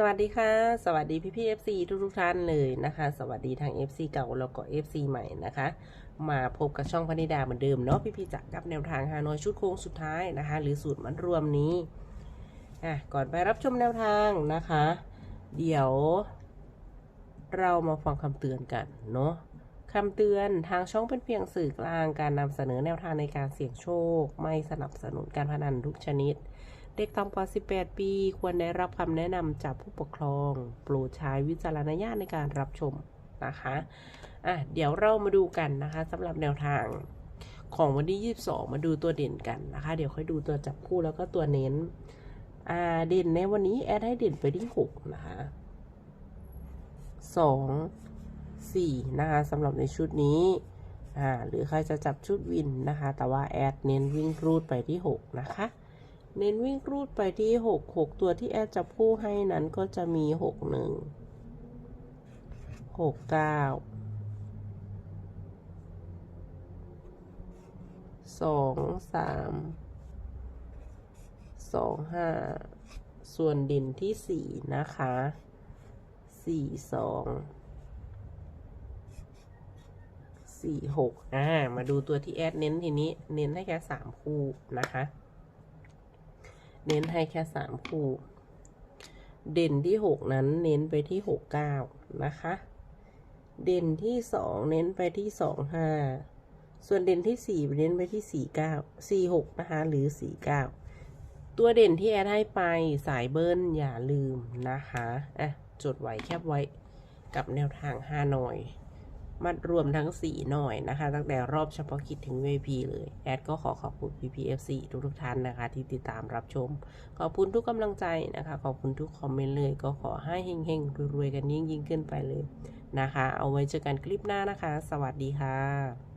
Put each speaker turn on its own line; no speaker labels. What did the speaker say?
สวัสดีค่ะ สวัสดีพี่พี่เอฟซีทุกทุกท่านเลยนะคะ สวัสดีทาง FC เก่าแล้วก็ FC ใหม่นะคะ มาพบกับช่องพนิดาเหมือนเดิมเนาะพี่พี่จะกับแนวทางฮานอยชุดโค้งสุดท้ายนะคะ หรือสูตรมันรวมนี้อะก่อนไปรับชมแนวทางนะคะ เดี๋ยวเรามาฟังคำเตือนกันเนาะคำเตือนทางช่องเป็นเพียงสื่อกลางการนำเสนอแนวทางในการเสี่ยงโชค ไม่สนับสนุนการพนันทุกชนิด เด็กต่ำกว่า 18 ปี ควรได้รับคำแนะนำจากผู้ปกครอง โปรดใช้วิจารณญาณในการรับชมนะคะอะเดี๋ยวเรามาดูกันนะคะสำหรับแนวทางของวันที่ 22 มาดูตัวเด่นกันนะคะ เดี๋ยวค่อยดูตัวจับคู่แล้วก็ตัวเน้นอ่าเด่นในวันนี้แอดให้เด่นไปที่ 6 นะคะ2 4นะคะสำหรับในชุดนี้อ่าหรือใครจะจับชุดวินนะคะ แต่ว่าแอดเน้นวิ่งรูดไปที่ 6 นะคะ เน้นวิ่งรูดไปที่หกหกตัวที่แอดจับคู่ให้นั้นก็จะมีหกหนึ่งหกเก้าสองสามสองห้าส่วนด่นที่สี่นะคะสี่สองสี่หกอ่า มาดูตัวที่แอดเน้นทีนี้ เน้นให้แค่สามคู่นะคะ เน้นให้แค่สามคู่ เด่นที่หกนั้นเน้นไปที่หกเก้านะคะ เด่นที่สองเน้นไปที่สองห้าส่วนเด่นที่สี่เน้นไปที่สี่เก้าสี่หกนะคะหรือสี่เก้าตัวเด่นที่แอดให้ไปสายเบิ้ลอย่าลืมนะคะอะจดไว้แคบไว้กับแนวทางห้าหน่อย มัดรวมทั้ง 4 หน่อยนะคะ ตั้งแต่รอบเฉพาะกิจถึง VIP เลย แอดก็ขอขอบคุณ PPFC ทุกทุกท่านนะคะ ที่ติดตามรับชม ขอบคุณทุกกำลังใจนะคะ ขอบคุณทุกคอมเมนต์เลย ก็ขอให้เฮงๆรวยๆกันยิ่งยิ่งๆขึ้นไปเลยนะคะ เอาไว้เจอกันคลิปหน้านะคะ สวัสดีค่ะ